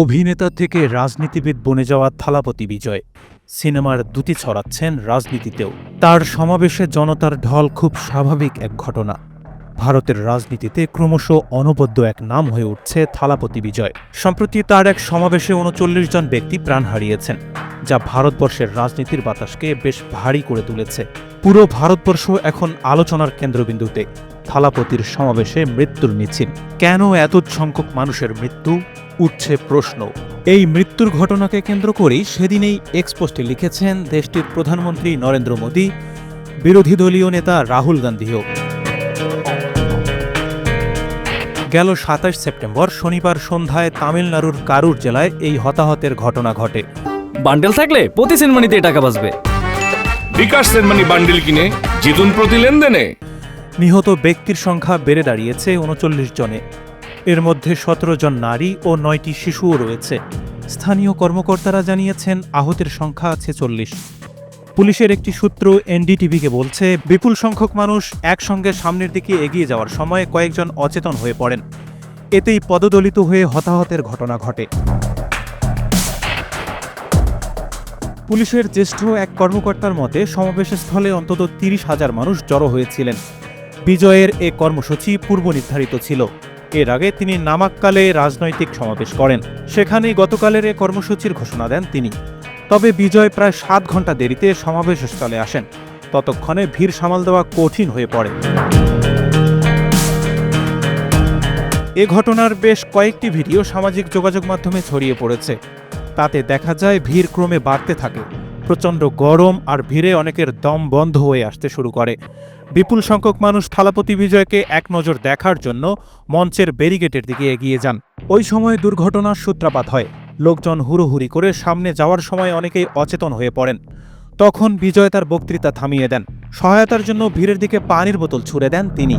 অভিনেতা থেকে রাজনীতিবিদ বনে যাওয়া থালাপতি বিজয়। সিনেমার দুটি ছড়াচ্ছেন রাজনীতিতেও। তার সমাবেশে জনতার ঢল খুব স্বাভাবিক এক ঘটনা। ভারতের রাজনীতিতে ক্রমশ অনবদ্য এক নাম হয়ে উঠছে থালাপতি বিজয়। সম্প্রতি তার এক সমাবেশে উনচল্লিশ জন ব্যক্তি প্রাণ হারিয়েছেন, যা ভারতবর্ষের রাজনীতির বাতাসকে বেশ ভারী করে তুলেছে। পুরো ভারতবর্ষ এখন আলোচনার কেন্দ্রবিন্দুতে, থালাপতির সমাবেশে মৃত্যুর মিছিল কেন এত সংখ্যক মানুষের মৃত্যু? উঠছে প্রশ্ন। এই মৃত্যুর ঘটনাকে কেন্দ্র করেই সেদিনেই এক্সপোস্টে লিখেছেন দেশটির প্রধানমন্ত্রী নরেন্দ্র মোদী, বিরোধী দলীয় নেতা রাহুল গান্ধীও। গেল সাতাশ সেপ্টেম্বর, শনিবার সন্ধ্যায় তামিলনাড়ুর কারুর জেলায় এই হতাহতের ঘটনা ঘটে। বান্ডেল থাকলে প্রতি সিনেমানিতে টাকা বাঁচবে। বিকাশ সেনমানি বান্ডিল কিনে জিতুন প্রতি লেনদেনে। নিহত ব্যক্তির সংখ্যা বেড়ে দাঁড়িয়েছে উনচল্লিশ জনে। এর মধ্যে সতেরো জন নারী ও নয়টি শিশুও রয়েছে। স্থানীয় কর্মকর্তারা জানিয়েছেন আহতের সংখ্যা আছে চল্লিশ। পুলিশের একটি সূত্র এনডিটিভিকে বলছে, বিপুল সংখ্যক মানুষ একসঙ্গে সামনের দিকে এগিয়ে যাওয়ার সময় কয়েকজন অচেতন হয়ে পড়েন। এতেই পদদলিত হয়ে হতাহতের ঘটনা ঘটে। পুলিশের জ্যেষ্ঠ এক কর্মকর্তার মতে, সমাবেশস্থলে অন্তত তিরিশ হাজার মানুষ জড়ো হয়েছিলেন। বিজয়ের এ কর্মসূচি পূর্ব নির্ধারিত ছিল। এর আগে তিনি নামাক্কালে রাজনৈতিক সমাবেশ করেন। সেখানেই গতকালের এ কর্মসূচির ঘোষণা দেন তিনি। তবে বিজয় প্রায় সাত ঘণ্টা দেরিতে সমাবেশস্থলে আসেন। ততক্ষণে ভিড় সামাল দেওয়া কঠিন হয়ে পড়ে। এ ঘটনার বেশ কয়েকটি ভিডিও সামাজিক যোগাযোগ মাধ্যমে ছড়িয়ে পড়েছে। তাতে দেখা যায় ভিড় ক্রমে বাড়তে থাকে। প্রচণ্ড গরম আর ভিড়ে অনেকের দম বন্ধ হয়ে আসতে শুরু করে। বিপুল সংখ্যক মানুষ থালাপতি বিজয়কে এক নজর দেখার জন্য মঞ্চের ব্যারিগেটের দিকে এগিয়ে যান। ওই সময় দুর্ঘটনার সূত্রাপাত হয়। লোকজন হুড়োহুড়ি করে সামনে যাওয়ার সময় অনেকেই অচেতন হয়ে পড়েন। তখন বিজয় তার বক্তৃতা থামিয়ে দেন। সহায়তার জন্য ভিড়ের দিকে পানির বোতল ছুড়ে দেন তিনি।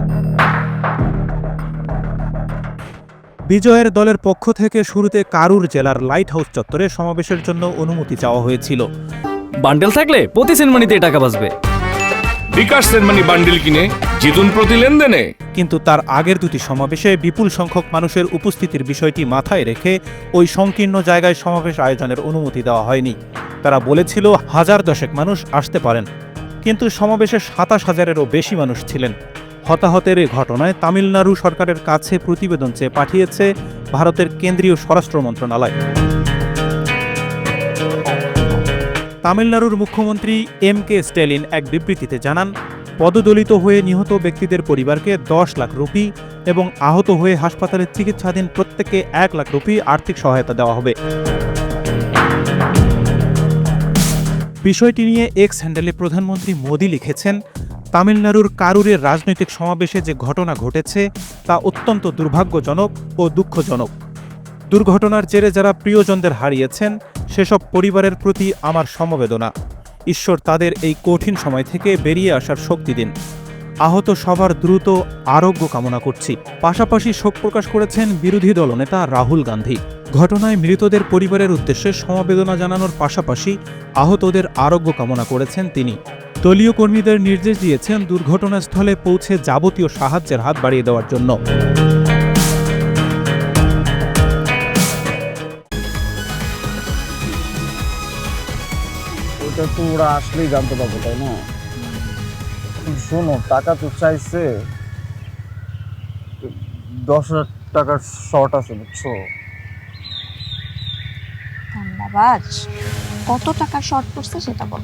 বিজয়ের দলের পক্ষ থেকে শুরুতে কারুর জেলার লাইট হাউস চত্বরে সমাবেশের জন্য অনুমতি চাওয়া হয়েছিল। বান্ডেল থাকলে প্রতি সিনেমানিতে টাকা বাঁচবে। বিকাশ সেনমানি বান্ডেল কিনে জিতুন প্রতি লেনদেনে। কিন্তু তার আগের দুটি সমাবেশে বিপুল সংখ্যক মানুষের উপস্থিতির বিষয়টি মাথায় রেখে ওই সংকীর্ণ জায়গায় সমাবেশ আয়োজনের অনুমতি দেওয়া হয়নি। তারা বলেছিল হাজার দশেক মানুষ আসতে পারেন। কিন্তু সমাবেশে সাতাশ হাজারেরও বেশি মানুষ ছিলেন। হতাহতের এই ঘটনায় তামিলনাড়ু সরকারের কাছে প্রতিবেদন চেয়ে পাঠিয়েছে ভারতের কেন্দ্রীয় স্বরাষ্ট্র মন্ত্রণালয়। তামিলনাড়ুর মুখ্যমন্ত্রী এম কে স্ট্যালিন এক বিবৃতিতে জানান, পদদলিত হয়ে নিহত ব্যক্তিদের পরিবারকে দশ লাখ রুপি এবং আহত হয়ে হাসপাতালে চিকিৎসাধীন প্রত্যেককে এক লাখ রুপি আর্থিক সহায়তা দেওয়া হবে। বিষয়টি নিয়ে এক্স হ্যান্ডেলে প্রধানমন্ত্রী মোদী লিখেছেন তামিলনাড়ুর কারুরের রাজনৈতিক সমাবেশে যে ঘটনা ঘটেছে, তা অত্যন্ত দুর্ভাগ্যজনক ও দুঃখজনক। দুর্ঘটনার জেরে যারা প্রিয়জনদের হারিয়েছেন, সেসব পরিবারের প্রতি আমার সমবেদনা। ঈশ্বর তাদের এই কঠিন সময় থেকে বেরিয়ে আসার শক্তি দিন। আহত সবার দ্রুত আরোগ্য কামনা করছি। পাশাপাশি শোক প্রকাশ করেছেন বিরোধী দলনেতা রাহুল গান্ধী। ঘটনায় মৃতদের পরিবারের উদ্দেশ্যে সমবেদনা জানানোর পাশাপাশি আহতদের আরোগ্য কামনা করেছেন তিনি। দলীয় কর্মীদের নির্দেশ দিয়েছেন দুর্ঘটনাস্থলে পৌঁছে যাবতীয় সাহায্যের হাত বাড়িয়ে দেওয়ার জন্য। ওটা তো ওরা আসলেই জানতে পারব তাই না? শোনো টাকা তো চাইছে দশ হাজার টাকার শর্ট আছে বুঝছ? ধন্যবাদ। কত টাকা শর্ট পড়ছে সেটা বল।